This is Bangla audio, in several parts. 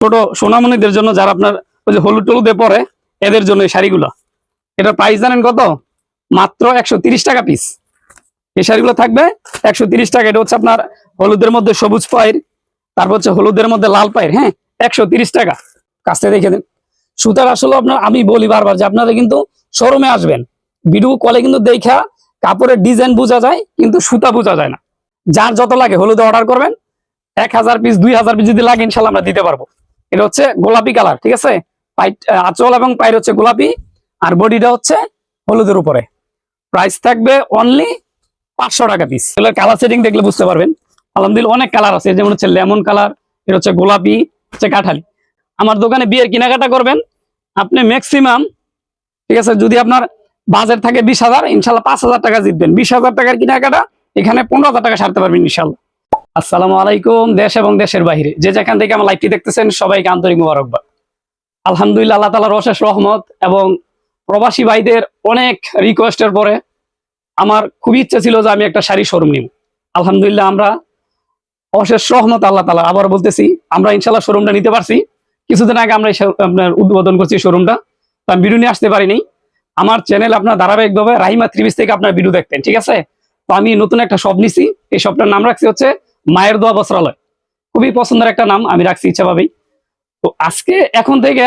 ছোট সোনামণিদের জন্য যারা আপনার ওই যে হলুদ টলুদে পরে, এদের জন্য এই শাড়িগুলো। এটা প্রাইস জানেন কত? মাত্র একশো টাকা পিস এই শাড়িগুলো থাকবে একশো টাকা। এটা হচ্ছে আপনার হলুদের মধ্যে সবুজ পায়ের, তারপর হচ্ছে হলুদের মধ্যে লাল পায়ের হ্যাঁ? একশো টাকা। কাছতে দেখে দেন সুতার আসলে আপনার, আমি বলি বারবার যে আপনারা কিন্তু শোরুমে আসবেন। ভিডিও কলে কিন্তু দেখা, কাপড়ের ডিজাইন বোঝা যায়, কিন্তু সুতা বোঝা যায় না। যার যত লাগে হলুদে অর্ডার করবেন। এক হাজার পিস দুই হাজার পিস যদি লাগে, ইনশাল্লাহ আমরা দিতে পারব। এটা হচ্ছে গোলাপি কালার, ঠিক আছে? আঁচল এবং পায়ের হচ্ছে গোলাপি, আর বডিটা হচ্ছে হলুদের উপরে। প্রাইস থাকবে অনলি পাঁচশো টাকা পিস কালার সেটিং দেখলে বুঝতে পারবেন। আলহামদুলিল্লাহ অনেক কালার আছে, যেমন হচ্ছে লেমন কালার এটা হচ্ছে গোলাপি, হচ্ছে কাঠালি। আমার দোকানে বিয়ের কেনাকাটা করবেন, আপনি ম্যাক্সিমাম ঠিক আছে, যদি আপনার বাজেট থাকে বিশ হাজার, ইনশাল্লাহ পাঁচ হাজার টাকা জিতবেন। বিশ হাজার টাকার কেনাকাটা এখানে পনেরো হাজার টাকা সারতে পারবেন ইনশাল্লাহ। আসসালামু আলাইকুম, দেশ এবং দেশের বাইরে। যে যেখান থেকে আমার লাইভটি দেখতেছেন, সবাইকে আন্তরিক মুবারকবাদ। আলহামদুলিল্লাহ, আল্লাহ তালার অশেষ রহমত এবং প্রবাসী ভাইদের অনেক রিকোয়েস্টের পরে আমার খুব ইচ্ছা ছিল যে আমি একটা শাড়ি শোরুম নিব। আলহামদুলিল্লাহ, আমরা অশেষ রহমত আল্লাহ তালা আবার বলতেছি, আমরা ইনশাল্লাহ শোরুমটা নিতে পারছি। কিছুদিন আগে আমরা আপনার উদ্বোধন করছি শোরুমটা তো আমি নিয়ে আসতে পারিনি। আমার চ্যানেল আপনার ধারাবাহিকভাবে রাহিমা ত্রিবিশ থেকে আপনার ভিডিও দেখতেন, ঠিক আছে? তো আমি নতুন একটা শপ নিছি, এই শপটার নাম রাখছি হচ্ছে মায়ের দোয়া বস্ত্রালয়। খুবই পছন্দের একটা নাম, আমি রাখছি ইচ্ছাভাবেই। তো আজকে এখন থেকে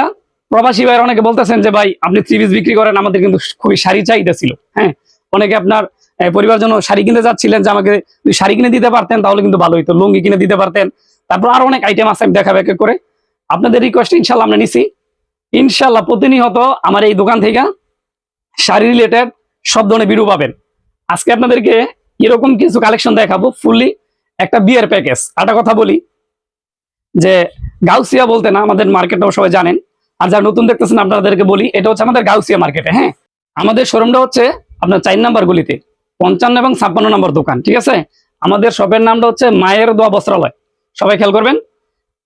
প্রবাসী ভাইয়ের অনেকে বলতেছেন যে, ভাই, আপনি ত্রিবিশ বিক্রি করেন, আমাদের কিন্তু খুবই শাড়ি চাহিদা ছিল। হ্যাঁ অনেকে আপনার পরিবার জন্য শাড়ি কিনতে যাচ্ছিলেন যে, আমাকে শাড়ি কিনে দিতে পারতেন, তাহলে কিন্তু ভালো হইতো। লুঙ্গি কিনে দিতে পারতেন। তারপর আরও অনেক আইটেম আছে, আমি দেখাবো এক করে। আপনাদের রিকোয়েস্ট ইনশাল্লাহ আমরা নিছি। ইনশাল্লাহ প্রতিনিয়ত আমার এই দোকান থেকে শাড়ি রিলেটেড সব ধরনের ভিডিও পাবেন। আজকে আপনাদেরকে এরকম কিছু কালেকশন দেখাবো ফুললি একটা বিয়ের প্যাকেজ। একটা কথা বলি, যে গাউসিয়া বলতে না, আমাদের মার্কেটটাও সবাই জানেন। আর যারা নতুন দেখতেছেন, আপনাদেরকে বলি, এটা হচ্ছে আমাদের গাউসিয়া মার্কেটে হ্যাঁ? আমাদের শোরুমটা হচ্ছে আপনার চার নাম্বার গুলিতে, পঞ্চান্ন এবং ছাপ্পান্ন নম্বর দোকান, ঠিক আছে? আমাদের শপের নামটা হচ্ছে মায়ের দোয়া বস্ত্রালয়। সবাই খেয়াল করবেন?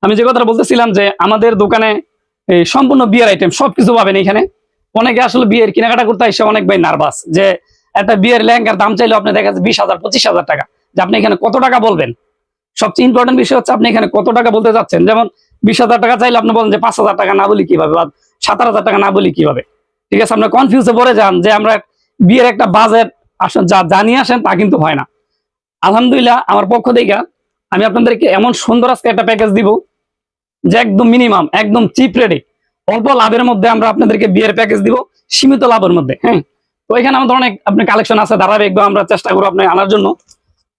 আমি যে কথাটা বলতেছিলাম যে আমাদের দোকানে এই সম্পূর্ণ বিয়ের আইটেম সবকিছু পাবেন এখানে। অনেকে আসলে বিয়ের কেনাকাটা করতে এসে অনেক ভাই নার্ভাস যে একটা বিয়ের লেহেঙ্গার দাম চাইলে আপনি দেখা যাচ্ছে বিশ হাজার, পঁচিশ হাজার টাকা। যে আপনি এখানে কত টাকা বলবেন? সবচেয়ে ইম্পর্টেন্ট বিষয় হচ্ছে আপনি এখানে কত টাকা বলতে চাচ্ছেন? যেমন বিশ হাজার টাকা চাইলে আপনি বলেন যে পাঁচ হাজার টাকা না বলি কীভাবে বা সাতার হাজার টাকা না বলি কীভাবে? ঠিক আছে আপনার কনফিউজে পড়ে যান যে আমরা বিয়ের একটা বাজেট আসেন যা জানিয়ে আসেন তা কিন্তু হয় না। আলহামদুলিল্লাহ, আমার পক্ষ থেকে আমি আপনাদেরকে এমন সুন্দর আজকে একটা প্যাকেজ দিব যে একদম মিনিমাম একদম চিপ রেটে অল্প লাভের মধ্যে আমরা আপনাদেরকে বিয়ের প্যাকেজ দিব, সীমিত লাভের মধ্যে হ্যাঁ? তো এখানে আমাদের অনেক, আপনার কালেকশন আছে, ধারাবাহিক আমরা চেষ্টা করব আপনি আনার জন্য।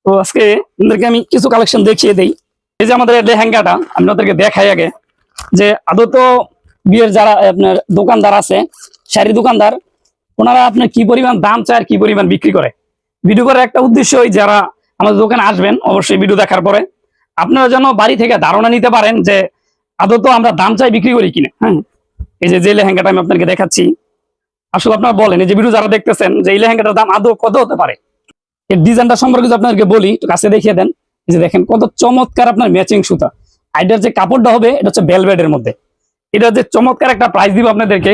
তো আজকে আপনাদেরকে আমি কিছু কালেকশন দেখিয়ে দেই। এই যে আমাদের লেহেঙ্গাটা, আমি আপনাদেরকে দেখাই আগে যে আদত বিয়ের যারা আপনার দোকানদার আছে শাড়ি দোকানদার, ওনারা আপনার কি পরিমাণ দাম চায় কি পরিমাণ বিক্রি করে। ভিডিও করার একটা উদ্দেশ্যই যারা আমাদের দোকানে আসবেন, অবশ্যই ভিডিও দেখার পরে আপনারা যেন বাড়ি থেকে ধারণা নিতে পারেন যে আদত আমরা দাম চাই বিক্রি করি কিনা হ্যাঁ? এই যে যে লেহেঙ্গাটা আমি আপনাকে দেখাচ্ছি। আসলে আপনারা বলেন, এই যে ভিডিও যারা দেখতেছেন যে এই লেহেঙ্গাটার দাম আদৌ কত হতে পারে? এর ডিজাইনটা সম্পর্কে আপনাদেরকে বলি, একটু কাছে দেখিয়ে দেন। যে দেখেন, কত চমৎকার আপনার ম্যাচিং সুতা। আইডার যে কাপড়টা হবে, এটা হচ্ছে বেলভেটের মধ্যে। এটা যে চমৎকার একটা প্রাইস দিব আপনাদেরকে।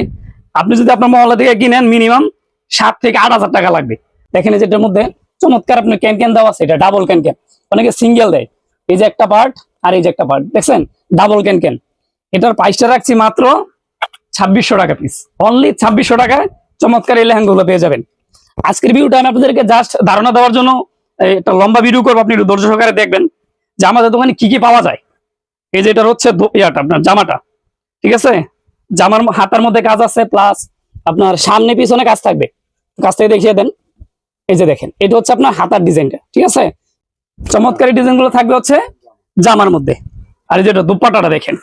আপনি যদি আপনার মহল্লা থেকে কিনেন মিনিমাম সাত থেকে আট হাজার টাকা লাগবে। দেখেন এই যে এটার মধ্যে চমৎকার আপনার ক্যান ক্যান দেওয়া আছে, এটা ডাবল ক্যান ক্যান অনেকে সিঙ্গেল দেয়। এই যে একটা পার্ট আর এই যে একটা পার্ট দেখছেন? ডাবল ক্যান ক্যান এটার প্রাইসটা রাখছি মাত্র ছাব্বিশশো টাকা পিস অনলি ছাব্বিশশো টাকায় চমৎকার এই লেহেঙ্গাগুলো পেয়ে যাবেন। আজকের ভিডিওটা আমি আপনাদেরকে জাস্ট ধারণা দেওয়ার জন্য একটা লম্বা ভিডিও করব। আপনি একটু ধৈর্য সহকারে দেখবেন যে আমাদের দোকানে কি কি পাওয়া যায়। এই যে এটা হচ্ছে আপনার জামাটা, ঠিক আছে? জামার হাতার মধ্যে কাজ আছে প্লাস আপনার সামনে পিছনে কাজ থাকবে। কাজ থেকে দেখিয়ে দেন। এই যে দেখেন, এটা হচ্ছে আপনার হাতার ডিজাইনটা ঠিক আছে? চমৎকারী ডিজাইনগুলো থাকবে হচ্ছে জামার মধ্যে। আর এই যেটা দুপাটাটা দেখেন,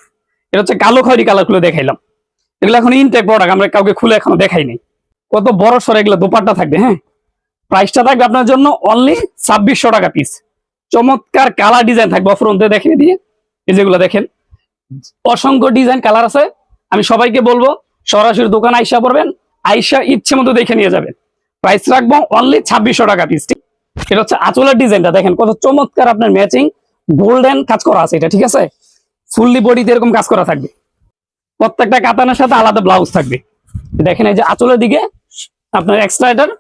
এটা হচ্ছে কালো খয়রি কালার খুলে দেখাইলাম। এগুলো এখন ইনটেক প্রোডাক্ট আমরা কাউকে খুলে এখনও দেখাই কত বড় সর, এগুলো দুপাট্টা থাকবে হ্যাঁ? প্রাইসটা থাকবে আপনার জন্য অনলি ছাব্বিশশো টাকা পিস চমৎকার কালার ডিজাইন থাকবে অফরন্তে দেখিয়ে দিয়ে। এই যেগুলো দেখেন, অসংখ্য ডিজাইন কালার আছে। আমি সবাইকে বলব, সরাসরি দোকান আইসা পড়বেন, আইসা ইচ্ছে মতো দেখে নিয়ে যাবেন। প্রাইস রাখব অনলি ছাব্বিশশো টাকা পিস এটা হচ্ছে আঁচলের ডিজাইনটা দেখেন কত চমৎকার আপনার ম্যাচিং গোল্ডেন কাজ করা আছে এটা, ঠিক আছে? ফুললি বডিতে এরকম কাজ করা থাকবে। প্রত্যেকটা কাতানের সাথে আলাদা ব্লাউজ থাকবে। দেখেন এই যে আঁচলের দিকে আপনার এক্সট্রা এটার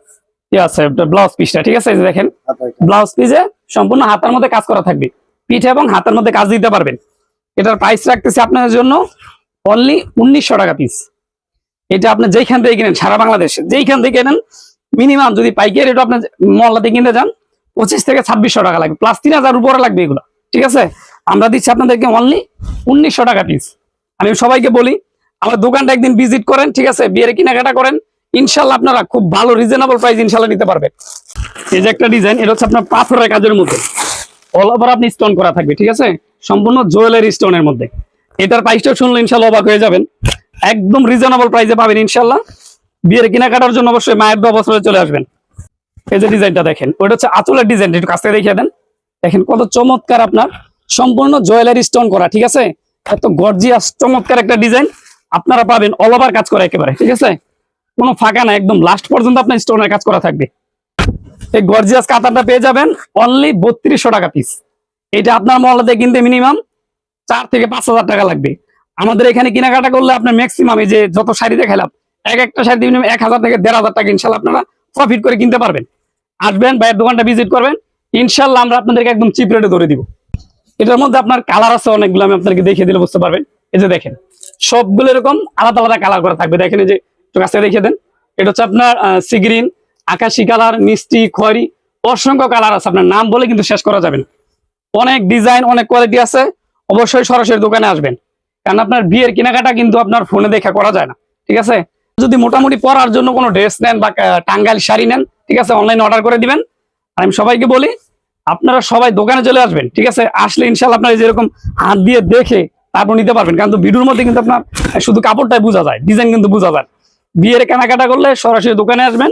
আছে ব্লাউজ পিসটা ঠিক আছে? এই যে দেখেন ব্লাউজ পিসে সম্পূর্ণ হাতার মধ্যে কাজ করা থাকবে। পিঠে এবং হাতের মধ্যে কাজ দিতে পারবেন। এটার প্রাইস রাখতেছি আপনাদের জন্য অনলি উনিশশো টাকা পিস এটা আপনি যেইখান থেকে কিনেন সারা বাংলাদেশে যেইখান থেকে কেনেন মিনিমাম যদি পাইকারি রেট আপনার মহল্লাতে কিনতে যান পঁচিশ থেকে ছাব্বিশশো টাকা লাগবে। প্লাস তিন হাজার উপরে লাগবে এগুলো ঠিক আছে? আমরা দিচ্ছি আপনাদেরকে অনলি উনিশশো টাকা পিস আমি সবাইকে বলি আমার দোকানটা একদিন ভিজিট করেন, ঠিক আছে? বিয়ের কেনাকাটা করেন। ইনশাল্লাহ আপনারা খুব ভালো রিজনেবল প্রাইস ইনশাল্লাহ নিতে পারবেন। এই যে একটা ডিজাইন এটা হচ্ছে আপনার পাথরের কাজের মধ্যে। অল ওভার আপনি স্টোন করা থাকবে, ঠিক আছে? সম্পূর্ণ জুয়েলারি স্টোনের মধ্যে। এটার প্রাইসটা শুনলে ইনশাল্লাহ অবাক হয়ে যাবেন। একদম রিজনেবল প্রাইসে পাবেন ইনশাল্লাহ বিয়ের কেনাকাটার জন্য অবশ্যই মায়ের দু বছরে চলে আসবেন। এই যে ডিজাইনটা দেখেন, ওটা হচ্ছে আঁচলের ডিজাইন একটু কাছ থেকে দেখিয়ে দেন। দেখেন কত চমৎকার আপনার, সম্পূর্ণ জুয়েলারি স্টোন করা, ঠিক আছে? এত গর্জিয়াস চমৎকার একটা ডিজাইন আপনারা পাবেন অল ওভার কাজ করা একেবারে, ঠিক আছে? কোনো ফাঁকা না, একদম লাস্ট পর্যন্ত আপনার স্টোনের কাজ করা থাকবে। এই গর্জিয়াস কাতারটা পেয়ে যাবেন অনলি বত্রিশশো টাকা পিস এটা আপনার মহল্লাতে কিনতে মিনিমাম চার থেকে পাঁচ হাজার টাকা লাগবে। আমাদের এখানে কেনাকাটা করলে আপনার ম্যাক্সিমাম এই যে যত শাড়ি দেখালাম, এক একটা শাড়ি মিনিমাম এক হাজার থেকে দেড় হাজার টাকা ইনশাল্লাহ আপনারা প্রফিট করে কিনতে পারবেন। আসবেন, ভাইয়ের দোকানটা ভিজিট করবেন, ইনশাল্লাহ আমরা আপনাদেরকে একদম চিপ রেটে ধরে দিব। এটার মধ্যে আপনার কালার আছে অনেকগুলো, আমি আপনাদেরকে দেখিয়ে দিলে বুঝতে পারবেন। এই যে দেখেন, সবগুলো এরকম আলাদা আলাদা কালার করা থাকবে। দেখেন এই যে কাছে দেখিয়ে দেন। এটা হচ্ছে আপনার সিগ্রিন আকাশি কালার মিষ্টি, খয়রি, অসংখ্য কালার আছে। আপনার নাম বলে কিন্তু শেষ করা যাবে না। অনেক ডিজাইন অনেক কোয়ালিটি আছে। অবশ্যই সরাসরি দোকানে আসবেন। কারণ আপনার বিয়ের কেনাকাটা কিন্তু আপনার ফোনে দেখা করা যায় না। ঠিক আছে? যদি মোটামুটি পরার জন্য কোনো ড্রেস নেন বা টাঙ্গাইল শাড়ি নেন, ঠিক আছে অনলাইনে অর্ডার করে দিবেন। আর আমি সবাইকে বলি, আপনারা সবাই দোকানে চলে আসবেন। ঠিক আছে? আসলে ইনশাল্লাহ আপনার যেরকম হাত দিয়ে দেখে তারপর নিতে পারবেন। কারণ ভিডিওর মধ্যে কিন্তু আপনার শুধু কাপড়টাই বোঝা যায় ডিজাইন কিন্তু বোঝা যায়। বিয়ের কেনাকাটা করলে সরাসরি দোকানে আসবেন।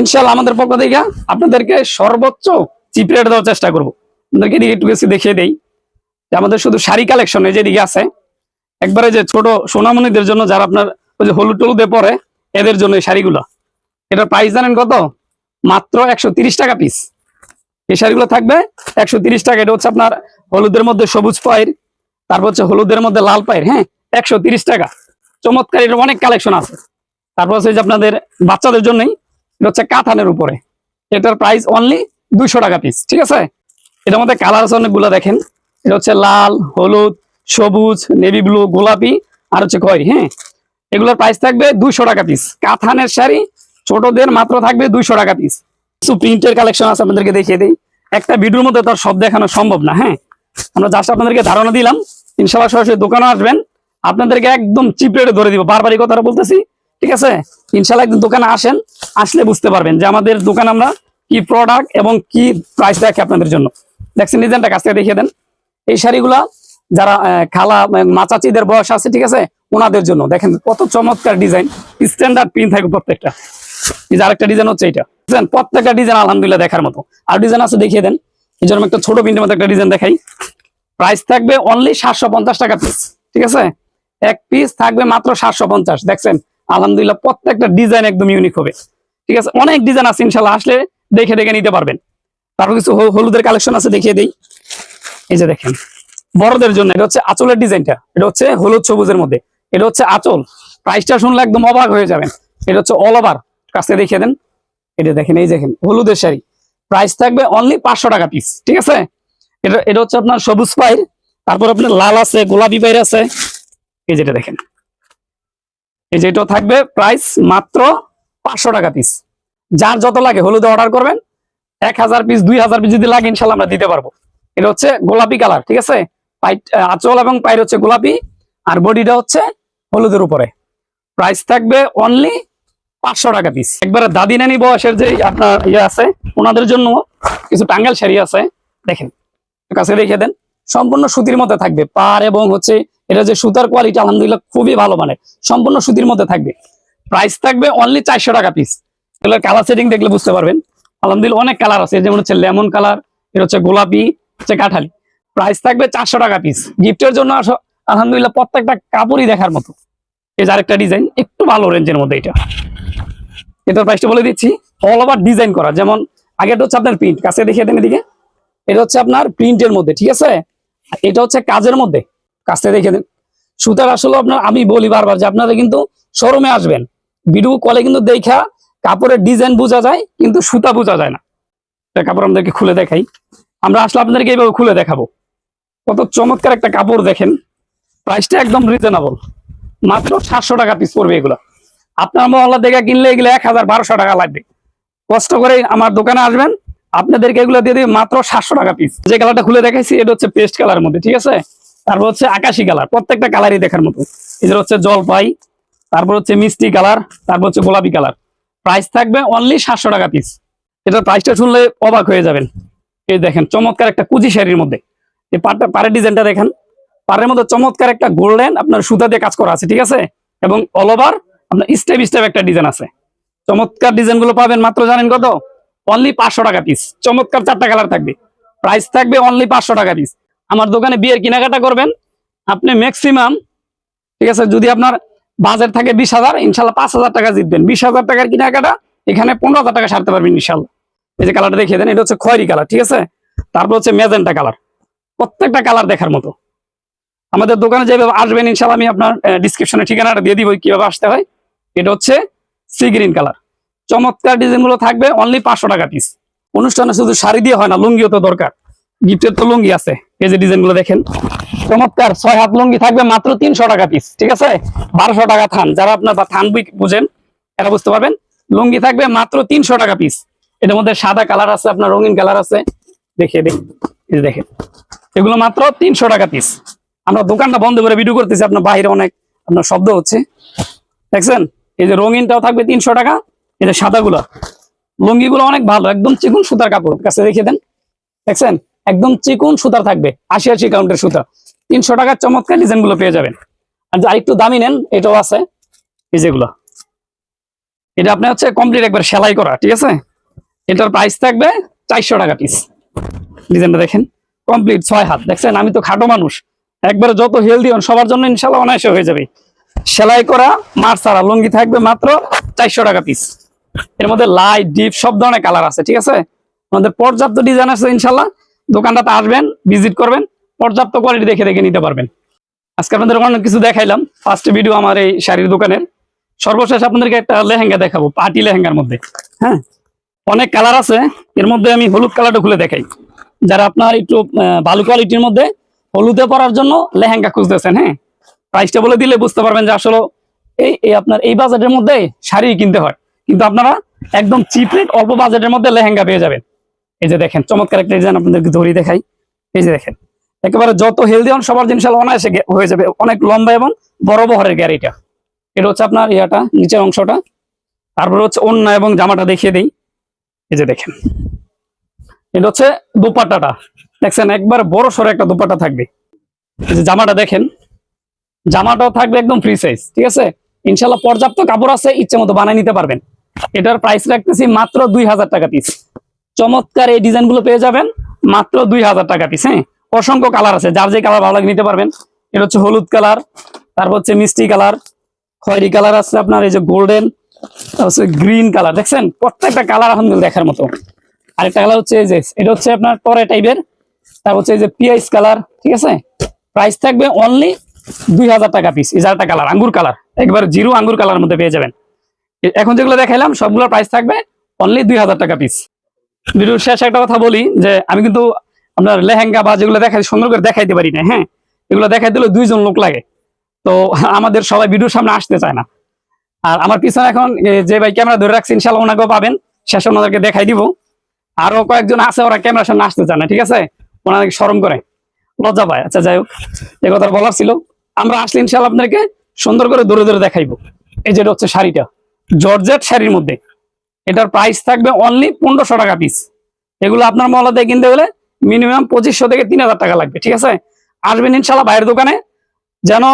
ইনশাল্লাহ আমাদের পক্ষ থেকে আপনাদেরকে সর্বোচ্চ চিপ রেট দেওয়ার চেষ্টা করব। আপনাদেরকে এদিকে একটু বেশি দেখিয়ে দেই। যে আমাদের শুধু শাড়ি কালেকশন এই যেদিকে আছে, একবারে যে ছোট সোনামণিদের জন্য যারা আপনার ওই যে হলুদ টলুদে পরে, এদের জন্য এই শাড়িগুলো। এটার প্রাইস জানেন কত? মাত্র একশো টাকা পিস এই শাড়িগুলো থাকবে একশো টাকা। এটা হচ্ছে আপনার হলুদের মধ্যে সবুজ পায়ের তারপর হচ্ছে হলুদের মধ্যে লাল পায়ের হ্যাঁ? একশো টাকা। চমৎকার, এর অনেক কালেকশন আছে। তারপর হচ্ছে যে আপনাদের বাচ্চাদের জন্যই, এটা হচ্ছে কাতানের উপরে। এটার প্রাইস অনলি দুইশো টাকা পিস ঠিক আছে? এটার মধ্যে কালার আছে অনেকগুলো, দেখেন। এটা হচ্ছে লাল, হলুদ, সবুজ নেভি ব্লু গোলাপি আর হচ্ছে খয়েরি হ্যাঁ? এগুলোর প্রাইস থাকবে দুইশো টাকা পিস কাথানের শাড়ি ছোটদের মাত্র থাকবে দুইশো টাকা পিস কিছু প্রিন্টের কালেকশন আছে, আপনাদেরকে দেখিয়ে দিই। একটা ভিডিওর মধ্যে তো আর সব দেখানো সম্ভব না হ্যাঁ? আমরা জাস্ট আপনাদেরকে ধারণা দিলাম ইনশাল্লাহ সরাসরি দোকানে আসবেন। আপনাদেরকে একদম চিপ রেটে ধরে দিব। বারবার এই কথাটা বলতেছি, ঠিক আছে? ইনশাল্লাহ একদিন দোকানে আসেন, আসলে বুঝতে পারবেন যে আমাদের দোকানে আমরা কি প্রোডাক্ট এবং কি প্রাইস রাখি আপনাদের জন্য। দেখছেন ডিজাইনটা কাছ থেকে দেখিয়ে দেন। এই শাড়িগুলা যারা খালা মাচাচিদের বয়স আছে, ঠিক আছে? ওনাদের জন্য। দেখেন কত চমৎকার ডিজাইন। স্ট্যান্ডার্ড প্রিন্ট থাকবে প্রত্যেকটা। এই আরেকটা ডিজাইন হচ্ছে এটা বুঝলেন? প্রত্যেকটা ডিজাইন আলহামদুলিল্লাহ দেখার মতো। আর ডিজাইন আছে, দেখিয়ে দেন। এই জন্য একটা ছোট প্রিন্টের মধ্যে একটা ডিজাইন দেখাই। প্রাইস থাকবে অনলি সাতশো পঞ্চাশ টাকা পিস ঠিক আছে? এক পিস থাকবে মাত্র সাতশো পঞ্চাশ, দেখছেন? আলহামদুলিল্লাহ প্রত্যেকটা ডিজাইন একদম ইউনিক হবে, ঠিক আছে? অনেক ডিজাইন আছে, ইনশাল্লাহ আসলে দেখে দেখে নিতে পারবেন। তারপর কিছু হলুদের কালেকশন আছে, দেখিয়ে দিই। এই যে দেখেন, বড়দের জন্য এটা হচ্ছে আঁচলের ডিজাইনটা এটা হচ্ছে হলুদ সবুজের মধ্যে, এটা হচ্ছে আঁচল। প্রাইসটা শুনলে একদম অবাক হয়ে যাবেন, এটা হচ্ছে অল ওভার কাছে দেখিয়ে দেন। এটা দেখেন, এই দেখেন, হলুদের শাড়ি। প্রাইস থাকবে অনলি পাঁচশো টাকা পিস ঠিক আছে? এটা এটা হচ্ছে আপনার সবুজ পায়ের, তারপর আপনার লাল আছে, গোলাপি পায়ের আছে। এই যেটা দেখেন। এই যেটা থাকবে প্রাইস মাত্র পাঁচশো টাকা পিস যার যত লাগে, হলুদে অর্ডার করবেন। এক হাজার পিস দুই হাজার পিস যদি লাগে, ইনশাল্লাহ আমরা দিতে পারব। এটা হচ্ছে গোলাপি কালার ঠিক আছে? পাইট আঁচল এবং পায়ের হচ্ছে গোলাপি, আর বডিটা হচ্ছে হলুদের উপরে। প্রাইস থাকবে অনলি পাঁচশো টাকা পিস একবারে দাদি নানি বয়সের যে আপনার ইয়ে আছে, ওনাদের জন্য কিছু টাঙ্গাল শাড়ি আছে। দেখেন। কাছে রেখে দেন। সম্পূর্ণ সুতির মধ্যে থাকবে। পার এবং হচ্ছে এটা যে সুতার কোয়ালিটি আলহামদুলিল্লাহ খুবই ভালো মানে। সম্পূর্ণ সুতির মধ্যে থাকবে। প্রাইস থাকবে অনলি চারশো টাকা পিস এগুলোর কালার সেটিং দেখলে বুঝতে পারবেন। আলহামদুলিল্লাহ অনেক কালার আছে। যেমন হচ্ছে লেমন কালার এটা হচ্ছে গোলাপি, হচ্ছে কাঠালি। প্রাইস থাকবে চারশো টাকা পিস গিফটের জন্য আলহামদুলিল্লাহ প্রত্যেকটা কাপড়ই দেখার মতো। এই যে আরেকটা ডিজাইন একটু ভালো রেঞ্জের মধ্যে এটা। এটার প্রাইসটা বলে দিচ্ছি। অল ওভার ডিজাইন করা। যেমন আগেটা হচ্ছে আপনার প্রিন্ট কাছে দেখিয়ে দেন এদিকে। এটা হচ্ছে আপনার প্রিন্টের মধ্যে, ঠিক আছে? এটা হচ্ছে কাজের মধ্যে। কাজটা দেখে দেন সুতার আসলে আপনার, আমি বলি বারবার যে আপনারা কিন্তু শোরুমে আসবেন। ভিডিও কলে কিন্তু দেখা, কাপড়ের ডিজাইন বোঝা যায়, কিন্তু সুতা বোঝা যায় না। কাপড় আমাদেরকে খুলে দেখাই। আমরা আসলে আপনাদেরকে এইভাবে খুলে দেখাবো। কত চমৎকার একটা কাপড় দেখেন। প্রাইসটা একদম রিজনেবল মাত্র সাতশো টাকা পিস পড়বে এগুলো। আপনার মহল্লা দেখে কিনলে এগুলো এক হাজার বারোশো টাকা লাগবে। কষ্ট করে আমার দোকানে আসবেন। আপনাদেরকে এগুলো দিয়ে দিবে মাত্র সাতশো টাকা পিস যে কালারটা খুলে দেখাইছি, এটা হচ্ছে পেস্ট কালারের মধ্যে, ঠিক আছে? তারপর হচ্ছে আকাশি কালার প্রত্যেকটা কালারই দেখার মতো। এদের হচ্ছে জলপাই, তারপর হচ্ছে মিষ্টি কালার তারপর হচ্ছে গোলাপি কালার প্রাইস থাকবে অনলি সাতশো টাকা পিস এটার প্রাইসটা শুনলে অবাক হয়ে যাবেন। এই দেখেন, চমৎকার একটা কুচি শাড়ির মধ্যে। এই পাটটা পাড়ের ডিজাইনটা দেখেন। পাড়ের মধ্যে চমৎকার একটা গোল্ডেন আপনার সুতা দিয়ে কাজ করা আছে, ঠিক আছে? এবং অল ওভার আপনার স্টেপ স্টেপ একটা ডিজাইন আছে। চমৎকার ডিজাইনগুলো পাবেন, মাত্র জানেন কত? অনলি পাঁচশো টাকা পিস চমৎকার চারটা কালার থাকবে। প্রাইস থাকবে অনলি পাঁচশো টাকা পিস আমার দোকানে বিয়ের কেনাকাটা করবেন। আপনি ম্যাক্সিমাম ঠিক আছে, যদি আপনার বাজেট থাকে বিশ হাজার, ইনশাল্লাহ পাঁচ হাজার টাকা জিতবেন। বিশ হাজার টাকার কেনাকাটা, এখানে পনেরো হাজার টাকা সারতে পারবেন ইনশাল্লাহ। এই যে কালারটা দেখিয়ে দেন, এটা হচ্ছে খয়েরি কালার ঠিক আছে? তারপর হচ্ছে মেজেন্টা কালার প্রত্যেকটা কালার দেখার মতো। আমাদের দোকানে যেভাবে আসবেন, ইনশাল্লাহ আমি আপনার ডিসক্রিপশনে ঠিকানাটা দিয়ে দিব, কীভাবে আসতে হয়। এটা হচ্ছে সি গ্রিন কালার চমৎকার ডিজাইনগুলো থাকবে অনলি পাঁচশো টাকা পিস অনুষ্ঠানে শুধু শাড়ি দিয়ে হয় না, লুঙ্গিও তো দরকার। গিফটের তো লুঙ্গি আছে। এই যে ডিজাইনগুলো দেখেন। চমৎকার, ছয় হাত লুঙ্গি থাকবে মাত্র তিনশো টাকা পিস ঠিক আছে? বারোশো টাকা থান। যারা আপনার থান বুঝেন এটা বুঝতে পারবেন। লুঙ্গি থাকবে মাত্র তিনশো টাকা পিস এটার মধ্যে সাদা কালার আছে, আপনার রঙিন কালার আছে। দিন। দেখেন। এগুলো মাত্র তিনশো টাকা পিস আমরা দোকানটা বন্ধ করে ভিডিও করতেছি, আপনার বাইরে অনেক আপনার শব্দ হচ্ছে। দেখছেন? এই যে রঙিনটাও থাকবে তিনশো টাকা। যে সাদাগুলো। লুঙ্গিগুলো অনেক ভালো, একদম চিকুন সুতার কাপড়। কাছে দেখিয়ে দেন। দেখছেন? একদম চিকুন সুতার থাকবে, আশি আশি কাউন্টের সুতা। তিনশো টাকার চমৎকার ডিজাইনগুলো পেয়ে যাবেন। আর যা একটু দামি নেন, এটাও আছে। এই যেগুলো। এটা আপনার হচ্ছে কমপ্লিট একবার সেলাই করা, ঠিক আছে? এটার প্রাইস থাকবে চারশো টাকা পিস ডিজাইনটা দেখেন। কমপ্লিট ছয় হাত। দেখছেন? আমি তো খাটো মানুষ। একবারে যত হেলদি হন, সবার জন্য ইনশাল্লাহ অনায়াসে হয়ে যাবে। সেলাই করা মার ছাড়া লুঙ্গি থাকবে মাত্র চারশো টাকা পিস এর মধ্যে লাইট ডিপ সব ধরনের কালার আছে, ঠিক আছে? আমাদের পর্যাপ্ত ডিজাইন আছে ইনশাল্লাহ দোকানটাতে আসবেন ভিজিট করবেন, পর্যাপ্ত কোয়ালিটি দেখে দেখে নিতে পারবেন। আজকে আপনাদের অনেক কিছু দেখাইলাম। ফার্স্ট ভিডিও আমার এই শাড়ির দোকানের। সর্বশেষ আপনাদেরকে একটা লেহেঙ্গা দেখাবো, পার্টি লেহেঙ্গার মধ্যে হ্যাঁ? অনেক কালার আছে, এর মধ্যে আমি হলুদ কালারটা খুলে দেখাই। যারা আপনার একটু ভালো কোয়ালিটির মধ্যে হলুদে পরার জন্য লেহেঙ্গা খুঁজতেছেন হ্যাঁ? প্রাইসটা বলে দিলে বুঝতে পারবেন যে আসলে এই আপনার এই বাজেটের মধ্যে শাড়ি কিনতে হয়। কিন্তু আপনারা একদম চিপ রেট অল্প বাজেটের মধ্যে লেহেঙ্গা পেয়ে যাবেন। এই যে দেখেন, চমৎকার একটা ডিজাইন আপনাদেরকে ধরিয়ে দেখাই। এই যে দেখেন, একেবারে যত হেলদি হন, সবার জিনিস অনায়াসে হয়ে যাবে। অনেক লম্বা এবং বড় বহরের গ্যারিটা এটা। হচ্ছে আপনার ইয়াটা, নিচের অংশটা। তারপরে হচ্ছে অন্য এবং জামাটা দেখিয়ে দিই। এই যে দেখেন, এটা হচ্ছে দুপাট্টাটা। দেখছেন, একবার বড় সড়ো একটা দুপাট্টা থাকবে। এই যে জামাটা দেখেন, জামাটাও থাকবে একদম ফ্রি সাইজ ঠিক আছে? ইনশাল্লাহ পর্যাপ্ত কাপড় আছে ইচ্ছে মতো বানিয়ে নিতে পারবেন। এটার প্রাইস রাখতেছি মাত্র দুই হাজার টাকা পিস চমৎকার এই ডিজাইনগুলো পেয়ে যাবেন, মাত্র দুই হাজার টাকা পিস হ্যাঁ? অসংখ্য কালার আছে, যার যে কালার ভালো লাগে নিতে পারবেন। এটা হচ্ছে হলুদ কালার তারপর হচ্ছে মিষ্টি কালার খয়েরি কালার আছে আপনার, এই যে গোল্ডেন হচ্ছে গ্রিন কালার দেখছেন? প্রত্যেকটা কালার আলহামদুলিল্লাহ দেখার মতো। আরেকটা কালার হচ্ছে এই যে, এটা হচ্ছে আপনার টরে টাইপের তারপর হচ্ছে এই যে পিআইস কালার ঠিক আছে? প্রাইস থাকবে অনলি দুই হাজার টাকা পিস এই চারটা কালার আঙ্গুর কালার একবার জিরো আঙ্গুর কালার মধ্যে পেয়ে যাবেন। এখন যেগুলো দেখাইলাম, সবগুলোর প্রাইস থাকবে অনলি দুই হাজার টাকা পিস ভিডিওর শেষ একটা কথা বলি যে, আমি কিন্তু আপনার লেহেঙ্গা বা যেগুলো দেখাই, সুন্দর করে দেখাইতে পারি না হ্যাঁ? এগুলো দেখাই দিলে দুইজন লোক লাগে। তো আমাদের সবাই ভিডিওর সামনে আসতে চায় না। আর আমার পিছনে এখন যে ভাই ক্যামেরা ধরে রাখছি ইনশাল্লাহ ওনাকেও পাবেন। শেষে ওনাদেরকে দেখাই দিব। আরও কয়েকজন আছে, ওরা ক্যামেরার সামনে আসতে চায় না, ঠিক আছে? ওনাদেরকে সরম করে। লজ্জা পায়। আচ্ছা যাই হোক এই কথা বলার ছিল। আমরা আসলে ইনশাল্লাহ আপনাদেরকে সুন্দর করে দূরে দূরে দেখাইবো। এই যেটা হচ্ছে শাড়িটা। জর্জেট শাড়ির মধ্যে। এটার প্রাইস থাকবে অনলি পনেরোশো টাকা পিস এগুলো আপনার মহলাতে কিনতে গেলে মিনিমাম পঁচিশশো থেকে তিন হাজার টাকা লাগবে, ঠিক আছে? আসবেন ইনশাল্লাহ বাইরের দোকানে। যেন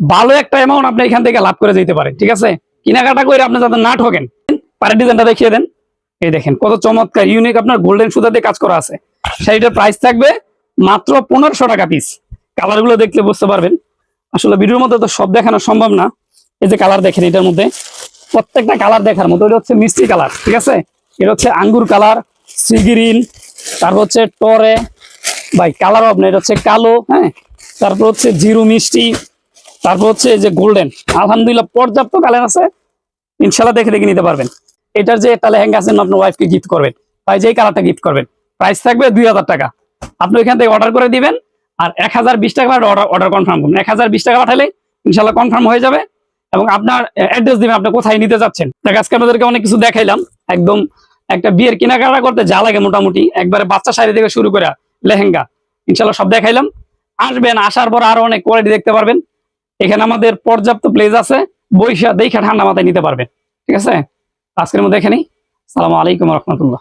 ভালো একটা অ্যামাউন্ট আপনি এখান থেকে লাভ করে যেতে পারেন, ঠিক আছে? কেনাকাটা করে আপনি যাতে না ঠকেন পারের ডিজাইনটা দেখিয়ে দেন। এই দেখেন, কত চমৎকার ইউনিক আপনার গোল্ডেন সুতা দিয়ে কাজ করা আছে। শাড়িটার প্রাইস থাকবে মাত্র পনেরোশো টাকা পিস কালারগুলো দেখলে বুঝতে পারবেন। আসলে ভিডিওর মধ্যে তো সব দেখানো সম্ভব না। এই যে কালার দেখেন এটার মধ্যে। প্রত্যেকটা কালার দেখার মতো। এটা হচ্ছে মিষ্টি কালার ঠিক আছে? এটা হচ্ছে আঙ্গুর কালার সি গ্রিন তারপর হচ্ছে টরে ভাই কালার আপনার এটা হচ্ছে কালো হ্যাঁ? তারপর হচ্ছে জিরো মিষ্টি, তারপর হচ্ছে যে গোল্ডেন আলহামদুলিল্লাহ পর্যাপ্ত কালার আছে। ইনশাল্লাহ দেখে দেখে নিতে পারবেন। এটার যে একটা লেহেঙ্গা আছে আপনার ওয়াইফকে গিফট করবেন। ভাই যেই কালারটা গিফট করবেন প্রাইস থাকবে দুই হাজার টাকা। আপনি ওইখান থেকে অর্ডার করে দিবেন, আর এক হাজার বিশ টাকা অর্ডার অর্ডার কনফার্ম করুন। এক হাজার বিশ টাকা পাঠালে ইনশাল্লাহ কনফার্ম হয়ে যাবে। এবং আপনার অ্যাড্রেস দিবেন, আপনি কোথায় নিতে যাচ্ছেন। দেখ, আজকে আপনাদেরকে অনেক কিছু দেখাইলাম। একদম একটা বিয়ের কেনাকাটা করতে যা লাগে মোটামুটি, একবারে বাচ্চা শাড়ি থেকে শুরু করে লেহেঙ্গা, ইনশাল্লাহ সব দেখাইলাম। আসবেন, আসার পর আরও অনেক কোয়ালিটি দেখতে পারবেন। এখানে আমাদের পর্যাপ্ত প্লেস আছে, বৈশা, দেখে ঠান্ডা মাথায় নিতে পারবেন। ঠিক আছে? আজকের মধ্যে এখানেই। সালামু আলাইকুম রহমতুল্লাহ।